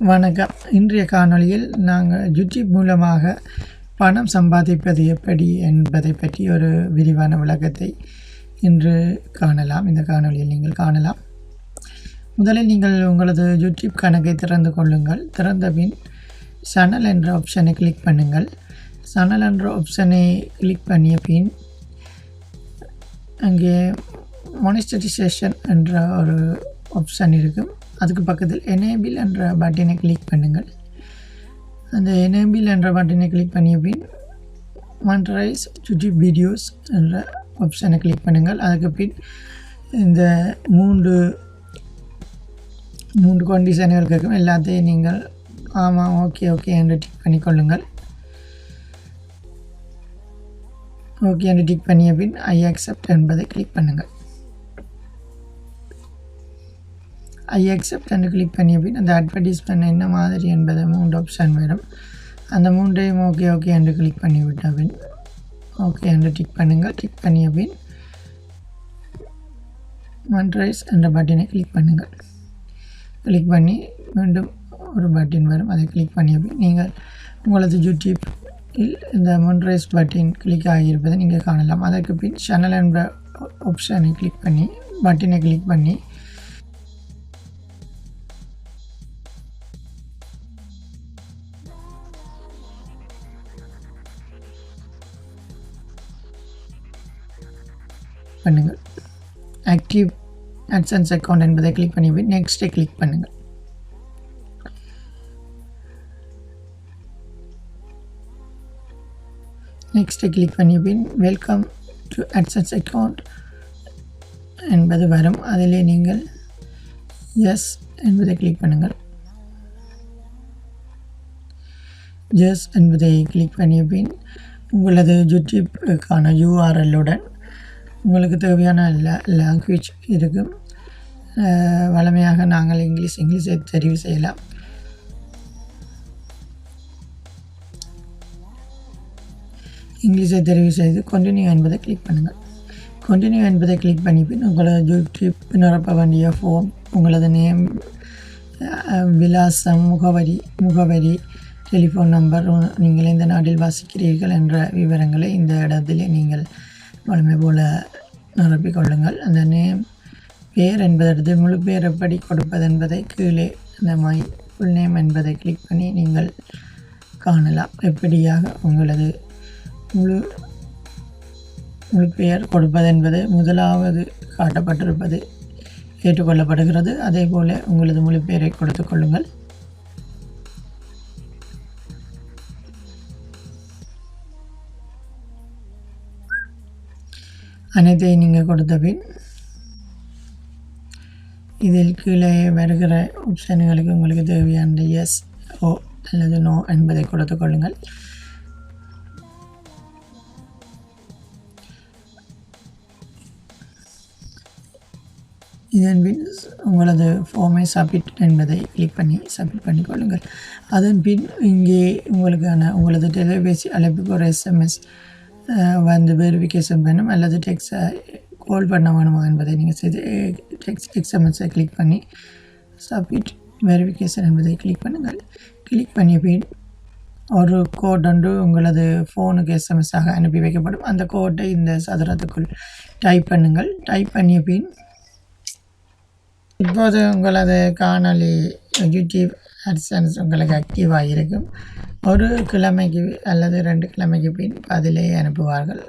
வணக்கம். இன்றைய காணொளியில் நாங்கள் யூடியூப் மூலமாக பணம் சம்பாதிப்பது எப்படி என்பதை பற்றி ஒரு விரிவான விளக்கத்தை இன்று காணலாம். இந்த காணொளியில் நீங்கள் காணலாம். முதலில் நீங்கள் உங்களது யூடியூப் கணக்கை திறந்து கொள்ளுங்கள். திறந்த பின் சனல் என்ற ஆப்ஷனை கிளிக் பண்ணுங்கள். சனல் என்ற ஆப்ஷனை கிளிக் பண்ணிய பின் அங்கே மானிஸ்டரைசேஷன் என்ற ஒரு ஆப்ஷன் இருக்கும். அதுக்கு பக்கத்தில் எனேபிள் என்ற பட்டனை கிளிக் பண்ணுங்கள். அந்த எனேபிள் என்ற பட்டனை கிளிக் பண்ணிய பின் மானிட்டரைஸ் யூடியூப் வீடியோஸ் என்ற ஆப்ஷனை கிளிக் பண்ணுங்கள். அதுக்கு பின் இந்த மூன்று மூன்று கண்டிஷன்கள் இருக்கும் எல்லாத்தையும் நீங்கள் ஆமாம் ஓகே ஓகே என்று டிக் பண்ணிக்கொள்ளுங்கள் ஓகே என்று டிக் பண்ணிய பின் ஐ அக்செப்ட் என்பதை கிளிக் பண்ணுங்கள். ஐ அக்செப்ட் என்று கிளிக் பண்ணிய பின் அந்த அட்வர்டைஸ்மெண்ட் என்ன மாதிரி என்பதை மூன்று ஆப்ஷன் வரும். அந்த மூன்றையும் ஓகே ஓகே என்று கிளிக் பண்ணிவிட்ட பின் ஓகே என்று டிக் பண்ணுங்கள். டிக் பண்ணிய பின் மன்ரைஸ் என்ற பட்டனை கிளிக் பண்ணுங்கள். கிளிக் பண்ணி மீண்டும் ஒரு பட்டன் வரும். அதை கிளிக் பண்ணிய பின் நீங்கள் உங்களது யூடியூப்பில் இந்த மொன்ரைஸ் பட்டன் கிளிக் ஆகியிருப்பதை நீங்கள் காணலாம். அதற்கு பின் சேனல் என்ற ஆப்ஷனை கிளிக் பண்ணி பட்டனை கிளிக் பண்ணி பண்ணுங்கள். ஆக்டிவ் அட்சன்ஸ் அக்கௌண்ட் என்பதை கிளிக் பண்ணி பின் நெக்ஸ்ட்டை கிளிக் பண்ணுங்கள். நெக்ஸ்ட்டை கிளிக் பண்ணி பின் வெல்கம் டு அட்சன்ஸ் அக்கௌண்ட் என்பது வரும். அதிலே நீங்கள் எஸ் என்பதை கிளிக் பண்ணுங்கள். எஸ் என்பதை கிளிக் பண்ணிய பின் உங்களது யூடியூப்புக்கான யூஆர்எல்லுடன் உங்களுக்கு தேவையான லாங்குவேஜ் இருக்கும். வளமையாக நாங்கள் இங்கிலீஷ் இங்கிலீஷை தெரிவு செய்யலாம். இங்கிலீஷை தெரிவு செய்து கண்டினியூ என்பதை கிளிக் பண்ணுங்கள். கண்டினியூ என்பதை கிளிக் பண்ணி பின் உங்களது யூடியூப் நிரப்ப வேண்டிய ஃபோம் உங்களது நேம் விலாசம் முகவரி முகவரி டெலிஃபோன் நம்பர் நீங்கள் இந்த நாட்டில் வாசிக்கிறீர்கள் என்ற விவரங்களை இந்த இடத்திலே நீங்கள் வழமை போல நிரப்பிக்கொள்ளுங்கள் அந்த நேம் பேர் என்பதற்கு முழு பேர் எப்படி கொடுப்பது என்பதை கீழே அந்த மை ஃபுல் நேம் என்பதை கிளிக் பண்ணி நீங்கள் காணலாம். எப்படியாக உங்களது முழு முழு பெயர் கொடுப்பது என்பது முதலாவது காட்டப்பட்டிருப்பது ஏற்றுக்கொள்ளப்படுகிறது. அதே போல் உங்களது முழு பெயரை கொடுத்து கொள்ளுங்கள். அனைத்தையும் நீங்கள் கொடுத்த பின் இதில் கீழே வருகிற ஆப்ஷன்களுக்கு உங்களுக்கு தேவையான எஸ் ஓ அல்லது நோ என்பதை கொடுத்து கொள்ளுங்கள். இதன் பின் உங்களது ஃபார்மை சப்மிட் என்பதை கிளிக் பண்ணி சப்மிட் பண்ணிக்கொள்ளுங்கள் அதன் பின் இங்கே உங்களுக்கான உங்களது தொலைபேசி அழைப்புக்கு ஒரு எஸ்எம்எஸ் வந்து வெரிஃபிகேஷன் வேணும் அல்லது டெக்ஸ்ட் கோல் பண்ண வேணுமா என்பதை நீங்கள் செய்து டெக்ஸ்ட் எக்ஸ்எம்எஸை கிளிக் பண்ணி சப்மிட் வெரிஃபிகேஷன் என்பதை கிளிக் பண்ணுங்கள். கிளிக் பண்ணிய பின் ஒரு கோட் ஒன்று உங்களது ஃபோனுக்கு எஸ்எம்எஸ்ஸாக அனுப்பி வைக்கப்படும். அந்த கோட்டை இந்த சதுரத்துக்குள் டைப் பண்ணுங்கள். டைப் பண்ணிய பின் இப்போது உங்களது காணொலி யூடியூப் அட்சன்ஸ் உங்களுக்கு ஆக்டிவாக இருக்கும். ஒரு கிழமைக்கு அல்லது ரெண்டு கிழமைக்கு பின் பதிலே அனுப்புவார்கள்.